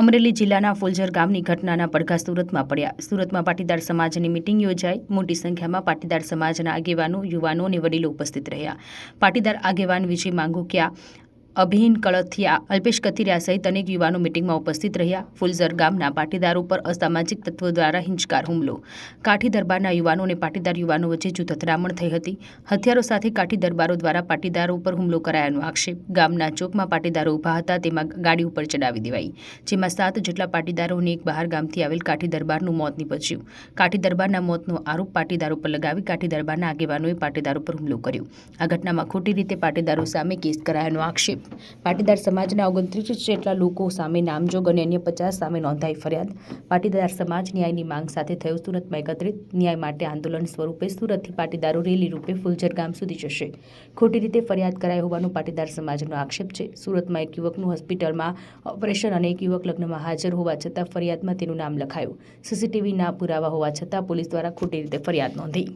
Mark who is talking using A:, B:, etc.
A: અમરેલી જિલ્લાના ફુલઝર ગામની ઘટનાના પડઘા સુરતમાં પડ્યા. સુરતમાં પાટીદાર સમાજની મિટિંગ યોજાઈ. મોટી સંખ્યામાં પાટીદાર સમાજના આગેવાનો, યુવાનો અને વડીલો ઉપસ્થિત રહ્યા. પાટીદાર આગેવાન વિજય માંગુકિયા અભિન કળથિયા, અલ્પેશ કથિરિયા સહિત અનેક યુવાનો મિટિંગમાં ઉપસ્થિત રહ્યા. ફુલઝર ગામના પાટીદારો પર અસામાજિક તત્વો દ્વારા હિંચકાર હુમલો. કાઠી દરબારના યુવાનો અને પાટીદાર યુવાનો વચ્ચે જૂથ અથડામણ થઈ હતી. હથિયારો સાથે કાઠી દરબારો દ્વારા પાટીદારો ઉપર હુમલો કરાયાનો આક્ષેપ. ગામના ચોકમાં પાટીદારો ઊભા હતા, તેમાં ગાડી ઉપર ચડાવી દેવાઈ. જેમાં સાત જેટલા પાટીદારો અને એક બહાર ગામથી આવેલ કાઠી દરબારનું મોત નીપજ્યું. કાઠી દરબારના મોતનો આરોપ પાટીદારો પર લગાવી કાઠી દરબારના આગેવાનોએ પાટીદારો પર હુમલો કર્યો. આ ઘટનામાં ખોટી રીતે પાટીદારો સામે કેસ કરાયાનો આક્ષેપ. પાટીદાર સમાજના ઓગણત્રીસ જેટલા લોકો સામે નામજોગ અને અન્ય પચાસ સામે નોંધાઈ ફરિયાદ. પાટીદાર સમાજ ન્યાયની માંગ સાથે થયું. સુરતમાં એકત્રિત ન્યાય માટે આંદોલન સ્વરૂપે સુરતથી પાટીદારો રેલી રૂપે ફુલઝર ગામ સુધી જશે. ખોટી રીતે ફરિયાદ કરાઈ હોવાનું પાટીદાર સમાજનો આક્ષેપ છે. સુરતમાં એક યુવકનું હોસ્પિટલમાં ઓપરેશન અને એક યુવક લગ્નમાં હાજર હોવા છતાં ફરિયાદમાં તેનું નામ લખાયું. સીસીટીવીના પુરાવા હોવા છતાં પોલીસ દ્વારા ખોટી રીતે ફરિયાદ નોંધી.